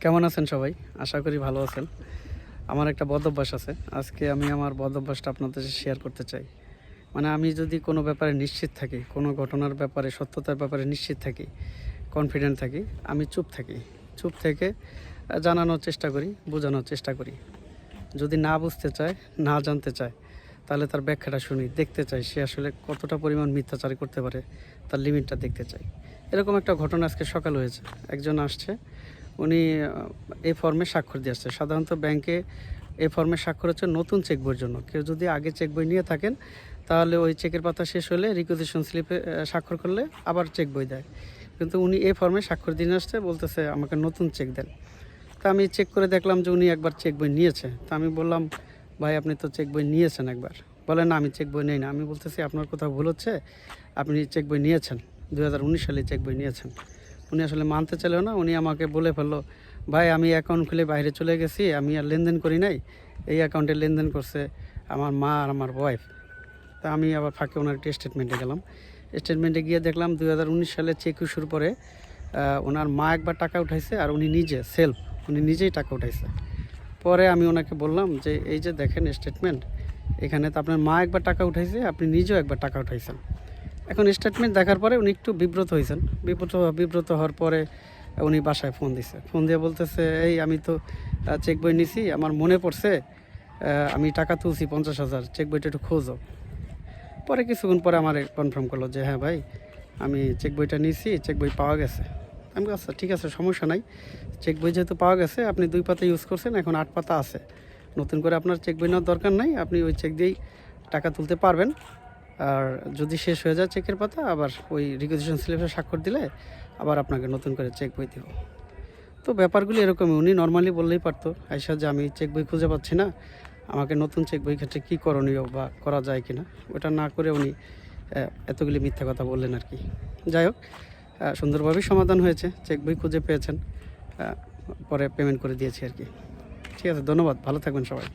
কেমন আছেন সবাই? আশা করি ভালো আছেন। আমার একটা বদ অভ্যাস আছে। আজকে আমি আমার বদ অভ্যাসটা আপনাদের সাথে শেয়ার করতে চাই। মানে আমি যদি কোনো ব্যাপারে নিশ্চিত থাকি, কোনো ঘটনার ব্যাপারে, সত্যতার ব্যাপারে নিশ্চিত থাকি কনফিডেন্ট থাকি, আমি চুপ থাকি। চুপ থেকে জানানোর চেষ্টা করি, বোঝানোর চেষ্টা করি। যদি না বুঝতে চায়, না জানতে চায়, তাহলে তার ব্যাখ্যাটা শুনি, দেখতে চাই সে আসলে কতটা পরিমাণ মিথ্যাচারী করতে পারে, তার লিমিটটা দেখতে চাই। এরকম একটা ঘটনা আজকে সকাল হয়েছে। একজন আসছে উনি এই ফর্মে স্বাক্ষর দিয়ে আসছে। সাধারণত ব্যাংকে এই ফর্মে স্বাক্ষর হচ্ছে নতুন চেক বইয়ের জন্য। কেউ যদি আগে চেক বই নিয়ে থাকেন, তাহলে ওই চেকের পাতা শেষ হলে রিকুইজিশন স্লিপে স্বাক্ষর করলে আবার চেক বই দেয়। কিন্তু উনি এই ফর্মে স্বাক্ষর দিয়ে আসছে, বলতেছে আমাকে নতুন চেক দেন। তা আমি চেক করে দেখলাম যে উনি একবার চেক বই নিয়েছে। তা আমি বললাম, ভাই, আপনি তো চেক বই নিয়েছেন একবার। বলে, না, আমি চেক বই নেই না। আমি বলতেছি, আপনার কোথাও ভুল হচ্ছে? আপনি চেক বই নিয়েছেন? দু হাজার উনিশ সালে চেক বই নিয়েছেন? উনি আসলে মানতে চাইলেও না, উনি আমাকে বলে ফেলল, ভাই, আমি অ্যাকাউন্ট খুলে বাইরে চলে গেছি, আমি আর লেনদেন করি নাই, এই অ্যাকাউন্টে লেনদেন করছে আমার মা আর আমার ওয়াইফ তা আমি আবার ফাঁকে ওনার একটি স্টেটমেন্টে গেলাম। স্টেটমেন্টে গিয়ে দেখলাম দু হাজার দুই সালে চেক ইস্যুর পরে ওনার মা একবার টাকা উঠাইছে আর উনি নিজে সেলফ উনি নিজেই টাকা উঠাইছে। পরে আমি ওনাকে বললাম যে, এই যে দেখেন স্টেটমেন্ট এখানে তো আপনার মা একবার টাকা উঠাইছে, আপনি নিজেও একবার টাকা উঠাইছেন। এখন স্টেটমেন্ট দেখার পরে উনি একটু বিব্রত হয়েছেন। বিব্রত বিব্রত হওয়ার পরে উনি বাসায় ফোন দিছে। ফোন দিয়ে বলতেছে, এই আমি তো চেক বই নিছি, আমার মনে পড়ছে আমি টাকা তুলছি পঞ্চাশ হাজার চেক বইটা একটু খোঁজো। পরে কিছুক্ষণ পরে আমার কনফার্ম করল যে হ্যাঁ ভাই, আমি চেক বইটা নিয়েছি চেক বই পাওয়া গেছে। আমি আচ্ছা ঠিক আছে, সমস্যা নাই। চেক বই যেহেতু পাওয়া গেছে, আপনি দুই পাতা ইউজ করছেন, এখন আট পাতা আছে। নতুন করে আপনার চেক বই নেওয়ার দরকার নাই, আপনি ওই চেক দিয়েই টাকা তুলতে পারবেন। আর যদি শেষ হয়ে যায় চেকের পাতা, আবার ওই রিকুইজিশন স্লিপে স্বাক্ষর দিলে আবার আপনাকে নতুন করে চেক বই দেব। তো ব্যাপারগুলি এরকমই, উনি নর্মালি বললেই পারতো আইসা যে আমি চেক বই খুঁজে পাচ্ছি না, আমাকে নতুন চেক বই ক্ষেত্রে কী করণীয় বা করা যায় কি না ওটা না করে উনি এতগুলি মিথ্যা কথা বললেন আর কি। যাই হোক সুন্দরভাবেই সমাধান হয়েছে চেক বই খুঁজে পেয়েছেন পরে পেমেন্ট করে দিয়েছি আর কি। ঠিক আছে, ধন্যবাদ, ভালো থাকবেন সবাই।